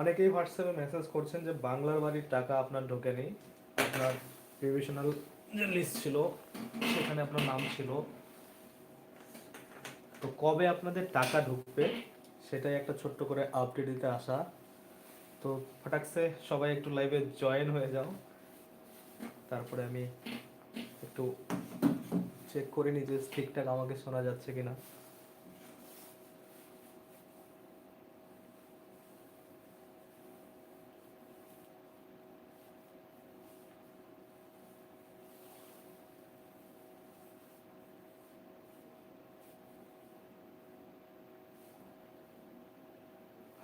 অনেকেই হোয়াটসঅ্যাপে মেসেজ করছেন যে বাংলার বাড়ির টাকা আপনার ঢোকেনি। আপনার প্রিভিশনাল যে লিস্ট ছিল, সেখানে আপনার নাম ছিল। তো কবে আপনাদের টাকা ঢুকবে, সেটাই একটা ছোট্ট করে আপডেট দিতে আসা। তো ফটাকসে সবাই একটু লাইভে জয়েন হয়ে যাও। তারপরে আমি একটু চেক করে নিই যে ঠিকঠাক আমাকে শোনা যাচ্ছে কিনা।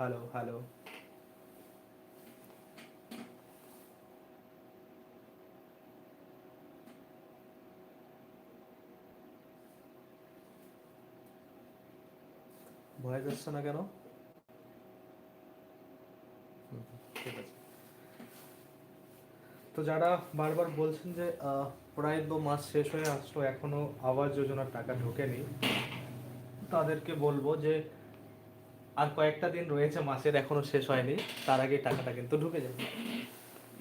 হ্যালো হ্যালো ভয় যাচ্ছে না কেন? ঠিক আছে। তো যারা বারবার বলছেন যে প্রায় দু মাস শেষ হয়ে আসলো, এখনও আবাস যোজনার টাকা ঢোকেনি, তাদেরকে বলব যে আর কয়েকটা দিন রয়েছে, মাসের এখনও শেষ হয়নি, তার আগে টাকাটা কিন্তু ঢুকে যাবে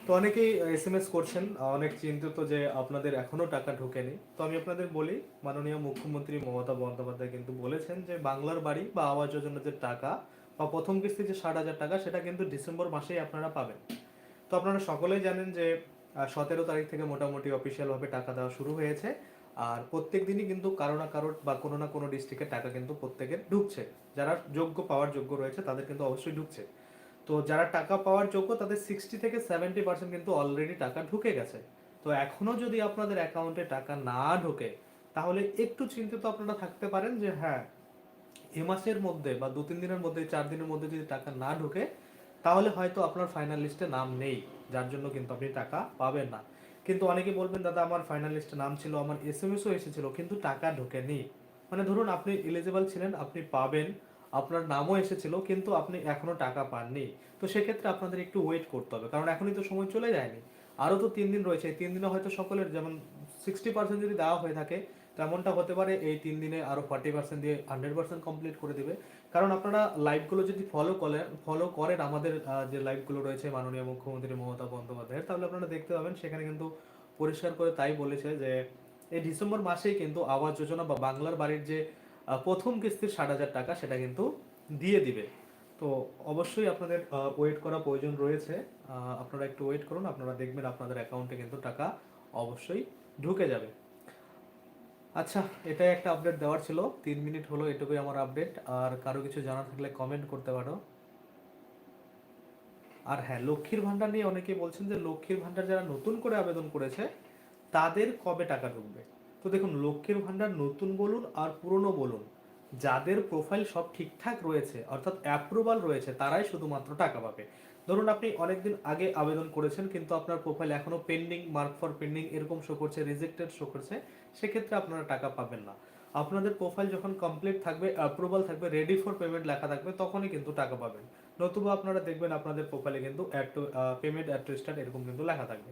তো অনেকেই এস এম এস করছেন অনেক চিন্তিত যে আপনাদের এখনও টাকা ঢোকেনি। তো আমি আপনাদের বলি, মাননীয় মুখ্যমন্ত্রী মমতা বন্দ্যোপাধ্যায় কিন্তু বলেছেন যে বাংলার বাড়ি বা আবাস যোজনার যে টাকা বা প্রথম কিস্তি যে ষাট হাজার টাকা, সেটা কিন্তু ডিসেম্বর মাসেই আপনারা পাবেন। তো আপনারা সকলেই জানেন যে সতেরো তারিখ থেকে মোটামুটি অফিসিয়ালভাবে টাকা দেওয়া শুরু হয়েছে। আর প্রত্যেক দিনই কিন্তু কারও না কারোর বা কোনো না কোনো ডিস্ট্রিক্টে টাকা কিন্তু প্রত্যেকের ঢুকছে। যারা যোগ্য, পাওয়ার যোগ্য রয়েছে, তাদের কিন্তু অবশ্যই ঢুকছে। তো যারা টাকা পাওয়ার যোগ্য, তাদের সিক্সটি থেকে সেভেন্টি পার্সেন্ট কিন্তু অলরেডি টাকা ঢুকে গেছে। তো এখনও যদি আপনাদের অ্যাকাউন্টে টাকা না ঢোকে, তাহলে একটু চিন্তিত আপনারা থাকতে পারেন যে হ্যাঁ এ মাসের মধ্যে বা দু তিন দিনের মধ্যে, চার দিনের মধ্যে যদি টাকা না ঢোকে, তাহলে হয়তো আপনার ফাইনাল লিস্টে নাম নেই, যার জন্য কিন্তু আপনি টাকা পাবেন না। কিন্তু অনেকে বলবেন, দাদা, আমার ফাইনাল লিস্টে নাম ছিল, আমার এস এম এসও এসেছিল, কিন্তু টাকা ঢোকেনি। মানে ধরুন, আপনি এলিজিবল ছিলেন, আপনি পাবেন, আপনার নামও এসেছিল, কিন্তু আপনি এখনও টাকা পাননি। তো সেক্ষেত্রে আপনাদের একটু ওয়েট করতে হবে, কারণ এখনই তো সময় চলে যায়নি। আরও তো তিন দিন রয়েছে তিন দিনে হয়তো সকলের যেমন সিক্সটি পার্সেন্ট যদি দেওয়া হয়ে থাকে, তেমনটা হতে পারে, এই তিন দিনে আরও ফর্টি পার্সেন্ট দিয়ে হান্ড্রেড পার্সেন্ট কমপ্লিট করে দেবে। কারণ আপনারা লাইভগুলো যদি ফলো করেন ফলো করেন আমাদের যে লাইভগুলো রয়েছে মাননীয় মুখ্যমন্ত্রী মমতা বন্দ্যোপাধ্যায়ের, তাহলে আপনারা দেখতে পাবেন সেখানে কিন্তু পরিষ্কার করে তাই বলেছে যে এই ডিসেম্বর মাসেই কিন্তু আবাস যোজনা বা বাংলার বাড়ির যে প্রথম কিস্তির ষাট হাজার টাকা সেটা কিন্তু দিয়ে দিবে। তো অবশ্যই আপনাদের ওয়েট করা প্রয়োজন রয়েছে। আপনারা একটু ওয়েট করুন, আপনারা দেখবেন আপনাদের অ্যাকাউন্টে কিন্তু টাকা অবশ্যই ঢুকে যাবে। আচ্ছা এটাই একটা আপডেট দেওয়ার ছিল। তিন মিনিট হলো এটুকুই আমার আপডেট আর কারও কিছু জানা থাকলে কমেন্ট করতে পারো। আর হ্যাঁ লক্ষ্মীর ভান্ডার নিয়ে অনেকেই বলছেন যে লক্ষ্মীর ভান্ডার যারা নতুন করে আবেদন করেছে, তাদের কবে টাকা ঢুকবে? তো দেখুন, লক্ষ্মীর ভান্ডার নতুন বলুন আর পুরনো বলুন, যাদের প্রোফাইল সব ঠিকঠাক রয়েছে, অর্থাৎ অ্যাপ্রুভাল রয়েছে, তারাই শুধুমাত্র টাকা পাবে। ধরুন আপনি অনেকদিন আগে আবেদন করেছেন, কিন্তু আপনার প্রোফাইল এখনও পেন্ডিং মার্ক ফর পেন্ডিং এরকম শো করছে রিজেক্টেড শো করছে, সেক্ষেত্রে আপনারা টাকা পাবেন না। আপনাদের প্রোফাইল যখন কমপ্লিট থাকবে অ্যাপ্রুভাল থাকবে রেডি ফর পেমেন্ট লেখা থাকবে, তখনই কিন্তু টাকা পাবেন। নতুবা আপনারা দেখবেন আপনাদের প্রোফাইলে কিন্তু add to payment add to start এরকম কিন্তু লেখা থাকবে।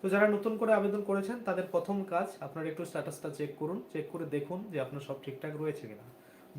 তো যারা নতুন করে আবেদন করেছেন, তাদের প্রথম কাজ আপনারা একটু স্ট্যাটাসটা চেক করুন চেক করে দেখুন যে আপনার সব ঠিকঠাক রয়েছে কিনা।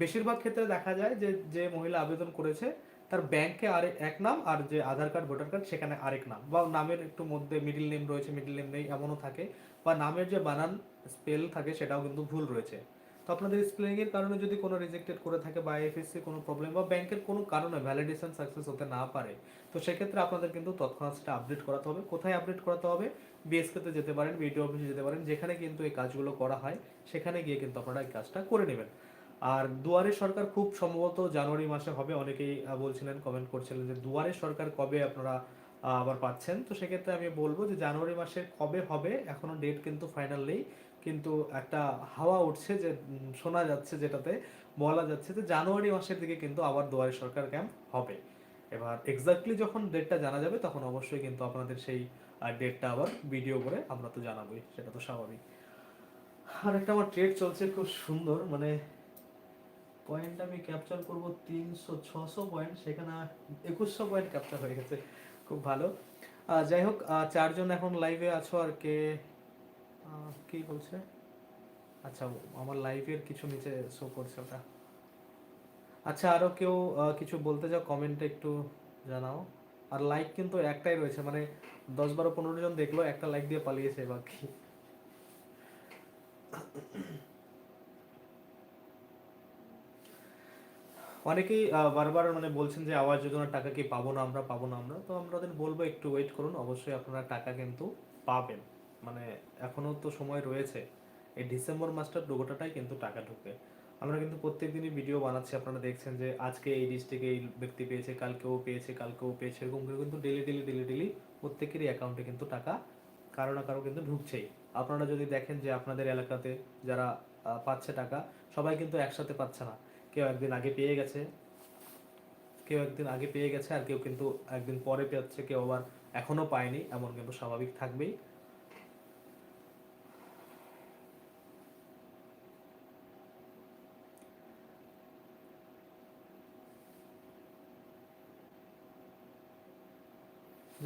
বেশিরভাগ ক্ষেত্রে দেখা যায় যে যে মহিলা আবেদন করেছে তার ব্যাংকে আর এক নাম আর যে আধার কার্ড ভোটার কার্ড সেখানে আরেক নাম। বা নামের একটু মধ্যে মিডিল নেম রয়েছে মিডিল নেম নেই, এমনও থাকে। বা নামের যে বানান স্পেল থাকে সেটাও কিন্তু ভুল রয়েছে। তো আপনাদের স্পেলিংয়ের কারণে যদি কোনো রিজেক্টেড করে থাকে বা আইএফএসসি কোনো প্রবলেম বা ব্যাংকের কোনো কারণে ভ্যালিডেশন সাকসেস হতে না পারে, তো সেক্ষেত্রে আপনাদের কিন্তু তৎক্ষণাৎ সেটা আপডেট করাতে হবে। কোথায় আপডেট করাতে হবে? বিএসকেতে যেতে পারেন বিডিও অফিসে যেতে পারেন, যেখানে কিন্তু এই কাজগুলো করা হয়, সেখানে গিয়ে কিন্তু আপনারা এই কাজটা করে নেবেন। আর দুয়ারে সরকার খুব সম্ভবত জানুয়ারি মাসে হবে, অনেকেই বলছিলেন কমেন্ট করছিলেন যে দুয়ারে সরকার কবে আপনারা আবার পাচ্ছেন? তো সেক্ষেত্রে আমি বলব যে জানুয়ারি মাসে কবে হবে, এখনও ডেট কিন্তু ফাইনাল নেই। কিন্তু একটা হাওয়া উঠছে যে শোনা যাচ্ছে যেটাতে, বলা যাচ্ছে যে জানুয়ারি মাসের দিকে কিন্তু আবার দুয়ারে সরকার ক্যাম্প হবে। এবার এক্স্যাক্টলি যখন ডেটটা জানা যাবে, তখন অবশ্যই কিন্তু আপনাদের সেই ডেটটা আবার ভিডিও করে আমরা তো জানাবোই, সেটা তো স্বাভাবিক। আর একটা আমার ট্রেড চলছে খুব সুন্দর মানে পয়েন্ট আমি ক্যাপচার করব তিনশো, ছশো পয়েন্ট সেখানে একুশশো পয়েন্ট ক্যাপচার হয়ে গেছে। খুব ভালো। যাই হোক চারজন এখন লাইভে আছো আর কে? কি বলছে? আচ্ছা আমার লাইভের কিছু নিচে শো করছে ওটা। আচ্ছা আরও কেউ কিছু বলতে চাও কমেন্টে একটু জানাও। আর লাইক কিন্তু একটাই রয়েছে মানে দশ বারো পনেরো জন দেখল, একটা লাইক দিয়ে পালিয়েছে বাকি। অনেকেই বারবার মানে বলছেন যে আবাস যোজনার টাকা কি পাবো না, আমরা পাবো না, আমরা। তো আমরা ওদের বলব, একটু ওয়েট করুন, অবশ্যই আপনারা টাকা কিন্তু পাবেন। মানে এখনও তো সময় রয়েছে। এই ডিসেম্বর মাসটার ডোগোটাটাই কিন্তু টাকা ঢুকবে। আমরা কিন্তু প্রত্যেক দিনই ভিডিও বানাচ্ছি, আপনারা দেখছেন যে আজকে এই ডিস্ট্রিক্টে এই ব্যক্তি পেয়েছে, কালকেও পেয়েছে কালকেও পেয়েছে, এরকম করে কিন্তু ডেলি ডেলি ডেলি ডেলি প্রত্যেকেরই অ্যাকাউন্টে কিন্তু টাকা কারও না কারও কিন্তু ঢুকছেই। আপনারা যদি দেখেন যে আপনাদের এলাকাতে যারা পাচ্ছে টাকা, সবাই কিন্তু একসাথে পাচ্ছে না। কেউ একদিন আগে পেয়ে গেছে। কেউ একদিন আগে পেয়ে গেছে আর কেউ কিন্তু একদিন পরে পেয়েছে, কেউ আবার এখনও পায়নি, এমন কিন্তু স্বাভাবিক থাকবেই।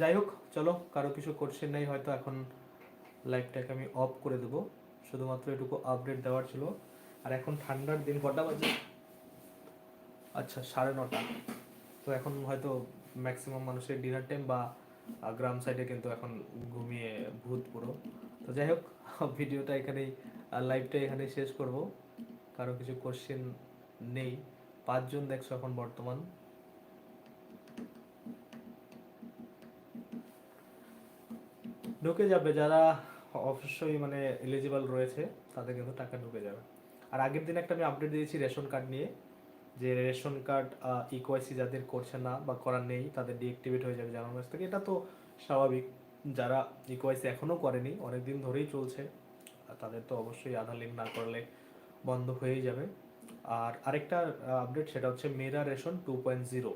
যাই হোক, চলো, কারও কিছু কোশ্চেন নেই, হয়তো এখন লাইভটাকে আমি অফ করে দেবো। শুধুমাত্র এটুকু আপডেট দেওয়ার ছিল। আর এখন ঠান্ডার দিন, কটা বাজে? আচ্ছা সাড়ে নটা। তো এখন হয়তো ম্যাক্সিমাম মানুষের ডিনার টাইম বা গ্রাম সাইডে কিন্তু এখন ঘুমিয়ে ভূত পুরো। তো যাই হোক ভিডিওটা এখানেই লাইভটা এখানেই শেষ করব। কারও কিছু কোশ্চেন নেই। পাঁচজন দেখছ এখন বর্তমান। ঢুকে যাবে যারা অবশ্যই মানে এলিজিবল রয়েছে, তাদের কিন্তু টাকা ঢুকে যাবে। আর আগের দিন একটা আমি আপডেট দিয়েছি রেশন কার্ড নিয়ে। যে রেশন কার্ড ইকোয়াইসি যাদের করছে না বা করার নেই, তাদের ডিএক্টিভেট হয়ে যাবে জানুয়ারি মাস থেকে এটা তো স্বাভাবিক। যারা ইকোয়াইসি এখনও করেনি অনেক দিন ধরেই চলছে, তাদের তো অবশ্যই আধার লিঙ্ক না করলে বন্ধ হয়েই যাবে। আর আরেকটা আপডেট সেটা হচ্ছে Mera ration two point zero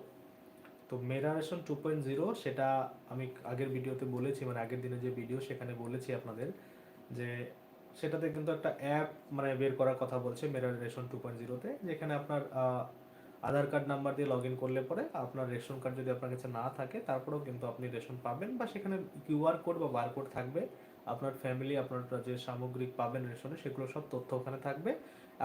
তো Mera ration two point zero সেটা আমি আগের ভিডিওতে বলেছি মানে আগের দিনে যে ভিডিও সেখানে বলেছি আপনাদের যে সেটাতে কিন্তু একটা অ্যাপ মানে বের করার কথা বলছে মেরার রেশন টু পয়েন্ট জিরোতে যেখানে আপনার আধার কার্ড নাম্বার দিয়ে লগ ইন করলে পরে আপনার রেশন কার্ড যদি আপনার কাছে না থাকে, তারপরেও কিন্তু আপনি রেশন পাবেন বা সেখানে কিউআর কোড বা বারকোড থাকবে। আপনার ফ্যামিলি আপনার যে সামগ্রিক পাবেন রেশনে সেগুলো সব তথ্য ওখানে থাকবে।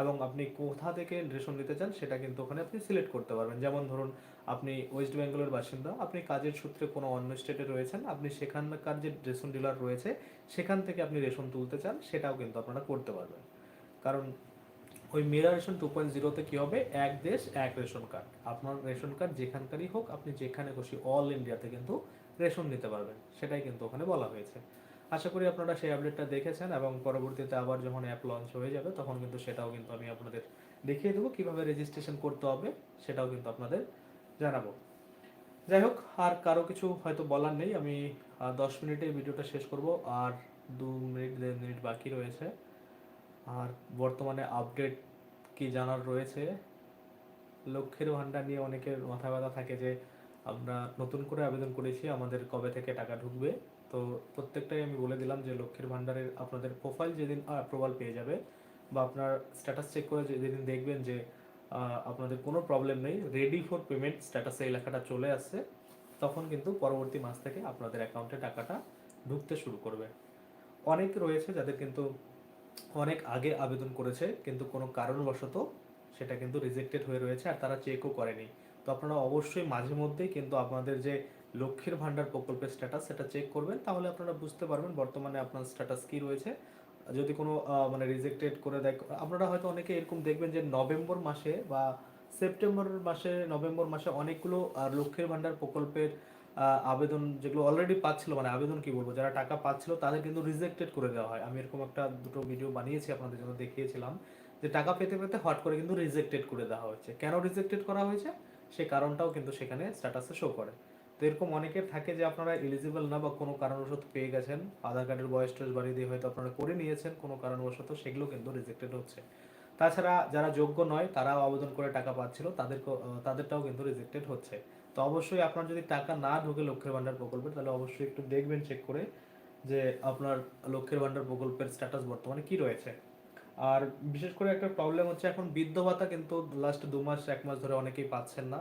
এবং আপনি কোথা থেকে রেশন নিতে চান সেটা কিন্তু ওখানে আপনি সিলেক্ট করতে পারবেন। যেমন ধরুন, আপনি ওয়েস্ট বেঙ্গলের বাসিন্দা, আপনি কাজের সূত্রে কোনো অন্য স্টেটে রয়েছেন, আপনি সেখানকার যে রেশন ডিলার রয়েছে, সেখান থেকে আপনি রেশন তুলতে চান, সেটাও কিন্তু আপনারা করতে পারবেন। কারণ ওই মেরা রেশন টু পয়েন্ট জিরোতে কী হবে? এক দেশ, এক রেশন কার্ড আপনার রেশন কার্ড যেখানকারই হোক, আপনি যেখানে খুশি অল ইন্ডিয়াতে কিন্তু রেশন নিতে পারবেন। সেটাই কিন্তু ওখানে বলা হয়েছে। আশা করি আপনারা সেই আপডেটটা দেখেছেন এবং পরবর্তীতে আবার যখন অ্যাপ লঞ্চ হয়ে যাবে, তখন কিন্তু সেটাও কিন্তু আমি আপনাদের দেখিয়ে দেবো। কীভাবে রেজিস্ট্রেশন করতে হবে, সেটাও কিন্তু আপনাদের জানাব। যাই হোক, আর কারও কিছু হয়তো বলার নেই। আমি দশ মিনিটে ভিডিওটা শেষ করব। আর দু মিনিট, দেড় মিনিট বাকি রয়েছে। আর বর্তমানে আপডেট কি জানার রয়েছে? লক্ষ্যের ভাণ্ডার নিয়ে অনেকের মাথা ব্যথা থাকে যে, আমরা নতুন করে আবেদন করেছি, আমাদের কবে থেকে টাকা ঢুকবে? তো প্রত্যেকটাই আমি বলে দিলাম যে লক্ষ্যের ভাণ্ডারের আপনাদের প্রোফাইল যেদিন অ্যাপ্রুভাল পেয়ে যাবে বা আপনার স্ট্যাটাস চেক করে যেদিন দেখবেন যে আপনাদের কোনো প্রবলেম নেই রেডি ফর পেমেন্ট স্ট্যাটাসে এই লেখাটা চলে আসছে, তখন কিন্তু পরবর্তী মাস থেকে আপনাদের অ্যাকাউন্টে টাকাটা ঢুকতে শুরু করবে। অনেক রয়েছে যাদের কিন্তু অনেক আগে আবেদন করেছে, কিন্তু কোনো কারণবশত সেটা কিন্তু রিজেক্টেড হয়ে রয়েছে আর তারা চেকও করেনি। তো আপনারা অবশ্যই মাঝে মধ্যেই কিন্তু আপনাদের যে লক্ষ্মীর ভাণ্ডার প্রকল্পের স্ট্যাটাস সেটা চেক করবেন তাহলে আপনারা বুঝতে পারবেন বর্তমানে আপনার স্ট্যাটাস কী রয়েছে। যদি কোনো মানে রিজেক্টেড করে দেয় আপনারা হয়তো অনেকে এরকম দেখবেন যে নভেম্বর মাসে বা সেপ্টেম্বর মাসে নভেম্বর মাসে অনেকগুলো আহ, লক্ষ্মীর ভাণ্ডার প্রকল্পের আবেদন যেগুলো অলরেডি পাচ্ছিল মানে আবেদন কি বলব যারা টাকা পাচ্ছিল তাদের কিন্তু রিজেক্টেড করে দেওয়া হয়। আমি এরকম একটা দুটো ভিডিও বানিয়েছি আপনাদের জন্য দেখিয়েছিলাম যে টাকা পেতে পেতে হট করে কিন্তু রিজেক্টেড করে দেওয়া হয়েছে। কেন রিজেক্টেড করা হয়েছে? সে কারণটাও কিন্তু সেখানে স্ট্যাটাসে শো করে। এরকম অনেকের থাকে যে আপনারা এলিজিবল না বা কোনো কারণবশত পেয়ে গেছেন। আধার কার্ডের বয়স টয়স বাড়িয়ে দিয়ে হয়তো আপনারা করে নিয়েছেন, কোনো কারণবশত সেগুলো কিন্তু রিজেক্টেড হচ্ছে। তাছাড়া যারা যোগ্য নয়, তারাও আবেদন করে টাকা পাচ্ছিল তাদের তাদেরটাও কিন্তু রিজেক্টেড হচ্ছে। তো অবশ্যই আপনার যদি টাকা না ঢোকে লক্ষ্যের ভাণ্ডার প্রকল্পে, তাহলে অবশ্যই একটু দেখবেন চেক করে যে আপনার লক্ষ্যের ভাণ্ডার প্রকল্পের স্ট্যাটাস বর্তমানে কি রয়েছে। আর বিশেষ করে একটা প্রবলেম হচ্ছে, এখন বৃদ্ধ ভাতা কিন্তু লাস্ট দু মাস, এক মাস ধরে অনেকেই পাচ্ছেন না।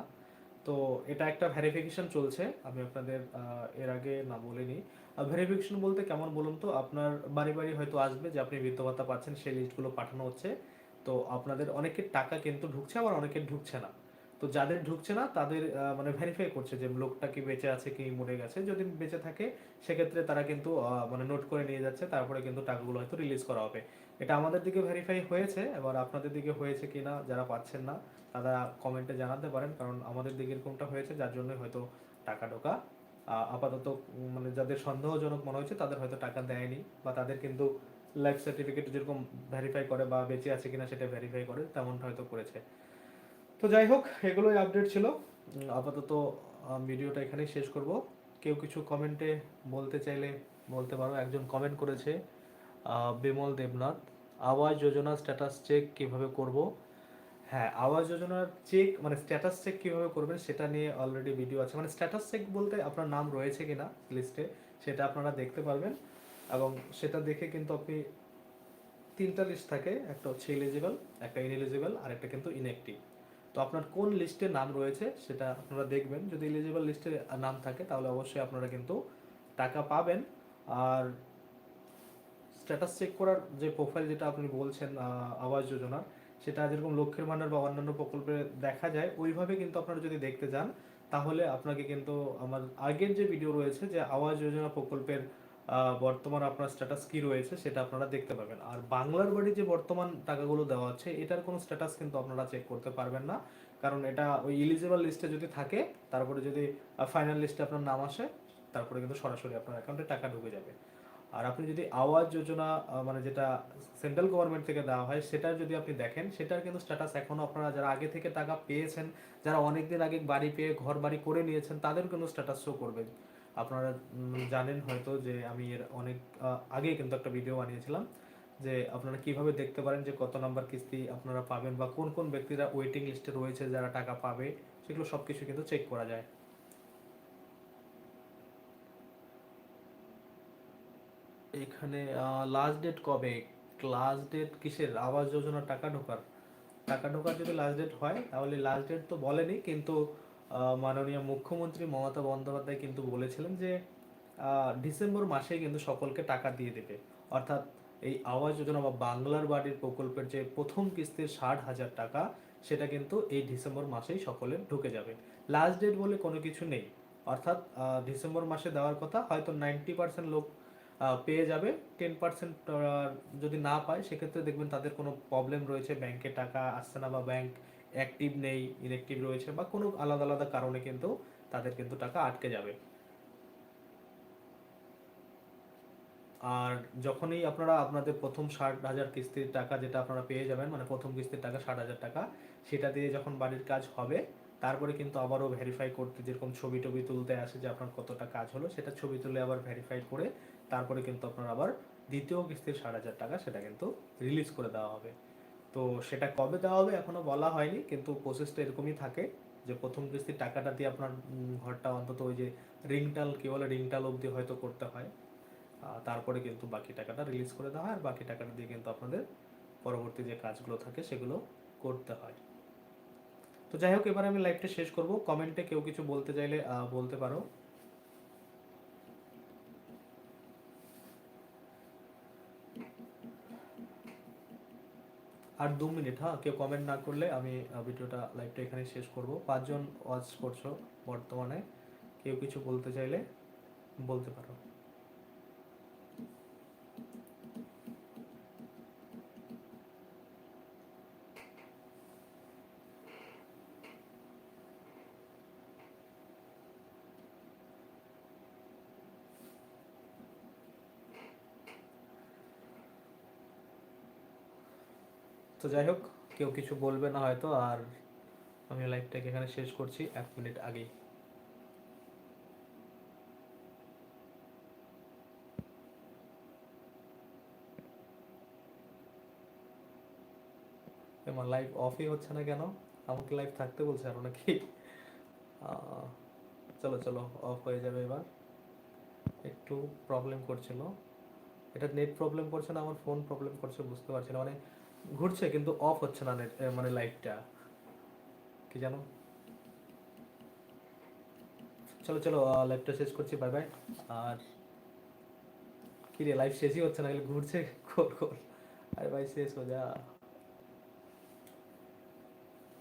তো এটা একটা ভেরিফিকেশন চলছে। আমি আপনাদের এর আগে না বলিনি ভেরিফিকেশন বলতে কেমন বলুন তো, আপনার বাড়ি বাড়ি হয়তো আসবে যে আপনি বৃদ্ধ ভাতা পাচ্ছেন, সেই লিস্টগুলো পাঠানো হচ্ছে। তো আপনাদের অনেকের টাকা কিন্তু ঢুকছে, আবার অনেকের ঢুকছে না। তো যাদের ঢুকছে না, তাদের মানে ভেরিফাই করছে যে লোকটা কি বেঁচে আছে, কি মরে গেছে। যদি বেঁচে থাকে, সেক্ষেত্রে তারা কিন্তু মানে নোট করে নিয়ে যাচ্ছে, তারপরে কিন্তু টাকাগুলো হয়তো রিলিজ করা হবে। এটা আমাদের দিকে ভেরিফাই হয়েছে, এবার আপনাদের দিকে হয়েছে কিনা যারা পাচ্ছেন না, তারা কমেন্টে জানাতে পারেন, কারণ আমাদের দিকে এরকমটা হয়েছে, যার জন্য হয়তো টাকা ঢোকা। আপাতত মানে যাদের সন্দেহজনক মনে হয়েছে, তাদের হয়তো টাকা দেয়নি, বা তাদের কিন্তু লাইফ সার্টিফিকেট যেরকম ভেরিফাই করে বা বেঁচে আছে কিনা সেটা ভেরিফাই করে, তেমনটা হয়তো করেছে। তো যাই হোক, এগুলোই আপডেট ছিল। আপাতত ভিডিওটা এখানেই শেষ করব। কেউ কিছু কমেন্টে বলতে চাইলে বলতে পারো, একজন কমেন্ট করেছে। বিমল দেবনাথ, আবাস যোজনা স্ট্যাটাস চেক কীভাবে করব? হ্যাঁ আবাস যোজনার চেক মানে স্ট্যাটাস চেক কীভাবে করবেন সেটা নিয়ে অলরেডি ভিডিও আছে। মানে স্ট্যাটাস চেক বলতে আপনার নাম রয়েছে কিনা লিস্টে সেটা আপনারা দেখতে পারবেন। এবং সেটা দেখে কিন্তু আপনি তিনটা লিস্ট থাকে, একটা হচ্ছে এলিজিবল একটা ইনএলিজিবল আর একটা কিন্তু ইনঅ্যাক্টিভ তো আপনার কোন লিস্টে নাম রয়েছে সেটা আপনারা দেখবেন। যদি এলিজিবল লিস্টে নাম থাকে তাহলে অবশ্যই আপনারা কিন্তু টাকা পাবেন। আর স্ট্যাটাস চেক করার যে প্রোফাইল যেটা আপনি বলছেন আবাস যোজনার সেটা যেরকম লক্ষ্মীর ভান্ডার বা অন্যান্য প্রকল্পে দেখা যায়, ওইভাবে কিন্তু আপনারা যদি দেখতে যান, তাহলে আপনাকে কিন্তু আমার আগের যে ভিডিও রয়েছে যে আবাস যোজনা প্রকল্পের বর্তমান আপনার স্ট্যাটাস কি রয়েছে, সেটা আপনারা দেখতে পাবেন। আর বাংলার বাড়ি যে বর্তমান টাকাগুলো দেওয়া আছে এটার কোনো স্ট্যাটাস কিন্তু আপনারা চেক করতে পারবেন না। কারণ এটা ওই এলিজিবল লিস্টে যদি থাকে, তারপরে যদি ফাইনাল লিস্টে আপনার নাম আসে, তারপরে কিন্তু সরাসরি আপনার অ্যাকাউন্টে টাকা ঢুকে যাবে। আর আপনি যদি আওয়াজ যোজনা মানে যেটা সেন্ট্রাল গভর্নমেন্ট থেকে দেওয়া হয় সেটা যদি আপনি দেখেন, সেটার কিন্তু স্ট্যাটাস এখনও আপনারা যারা আগে থেকে টাকা পেয়েছেন, যারা অনেকদিন আগে বাড়ি পেয়ে ঘর বাড়ি করে নিয়েছেন, তাদের কিন্তু স্ট্যাটাস শো করবে। আপনারা জানেন হয়তো যে আমি এর অনেক আগে কিন্তু একটা ভিডিও বানিয়েছিলাম যে আপনারা কীভাবে দেখতে পারেন যে কত নাম্বার কিস্তি আপনারা পাবেন বা কোন কোন ব্যক্তিরা ওয়েটিং লিস্টে রয়েছে যারা টাকা পাবে, সেগুলো সব কিছু কিন্তু চেক করা যায়। এখানে লাস্ট ডেট কবে? লাস্ট ডেট কিসের? আবাস যোজনা টাকা ঢোকার। টাকা ঢোকার যদি লাস্ট ডেট হয়, তাহলে লাস্ট ডেট তো বলেনি, কিন্তু মাননীয় মুখ্যমন্ত্রী মমতা বন্দ্যোপাধ্যায় কিন্তু বলেছিলেন যে ডিসেম্বর মাসেই কিন্তু সকলকে টাকা দিয়ে দেবে। অর্থাৎ এই আবাস যোজনা বা বাংলার বাড়ির প্রকল্পের যে প্রথম কিস্তির ষাট হাজার টাকা, সেটা কিন্তু এই ডিসেম্বর মাসেই সকলের ঢুকে যাবে। লাস্ট ডেট বলে কোনো কিছু নেই। অর্থাৎ ডিসেম্বর মাসে দেওয়ার কথা, হয়তো নাইনটি পার্সেন্ট লোক পেয়ে যাবে। টেন পার্সেন্ট যদি না পায়, সেক্ষেত্রে দেখবেন তাদের কোনো প্রবলেম রয়েছে। ব্যাংকে টাকা আসছে না বা ব্যাংক অ্যাক্টিভ নেই ইনঅ্যাক্টিভ রয়েছে বা কোনো আলাদা আলাদা কারণে কিন্তু তাদের কিন্তু টাকা আটকে যাবে। আর যখনই আপনারা আপনাদের প্রথম ষাট হাজার কিস্তির টাকা যেটা আপনারা পেয়ে যাবেন মানে প্রথম কিস্তির টাকা ষাট হাজার টাকা, সেটা দিয়ে যখন বাড়ির কাজ হবে, তারপরে কিন্তু আবারও ভেরিফাই করতে যেরকম ছবি টবি তুলতে আসে যে আপনার কতটা কাজ হলো, সেটা ছবি তুলে আবার ভেরিফাই করে তারপরে কিন্তু আপনার আবার দ্বিতীয় কিস্তির ষাট হাজার টাকা সেটা কিন্তু রিলিজ করে দেওয়া হবে। তো সেটা কবে দেওয়া হবে এখনও বলা হয়নি, কিন্তু প্রসেসটা এরকমই থাকে যে প্রথম কিস্তির টাকাটা দিয়ে আপনার ঘরটা অন্তত ওই যে রিংটাল কি বলে রিংটাল অবধি হয়তো করতে হয়। তারপরে কিন্তু বাকি টাকাটা রিলিজ করে দেওয়া হয়, আর বাকি টাকাটা দিয়ে কিন্তু আপনাদের পরবর্তী যে কাজগুলো থাকে সেগুলো করতে হয়। তো যাই হোক, এবার আমি লাইভটা শেষ করব। কমেন্টে কেউ কিছু বলতে চাইলে বলতে পারো। আর দু মিনিট হ্যাঁ কেউ কমেন্ট না করলে আমি ভিডিওটা লাইভটা এখানে শেষ করব। পাঁচজন ওয়াচ করছ বর্তমানে, কেউ কিছু বলতে চাইলে বলতে পারো। তো যাই হোক, কেউ কিছু বলবে না হয়তো, আর আমি লাইভটাকে এখানে শেষ করছি এক মিনিট আগেই। আমার লাইভ অফই হচ্ছে না কেন? আমাকে লাইভ থাকতে বলছে আরও নাকি? চলো চলো অফ হয়ে যাবে এবার। একটু প্রবলেম করছিল। এটা নেট প্রবলেম করছে না, আমার ফোন প্রবলেম করছে বুঝতে পারছি না। মানে ঘুরছে, কিন্তু অফ হচ্ছে না মানে লাইটটা কি জানো? চলো চলো লাইভটা শেষ করছি বাই বাই আর কি রে লাইভ শেষই হচ্ছে না ঘুরছে খোল খোল আরে ভাই, শেষ হয়ে যা।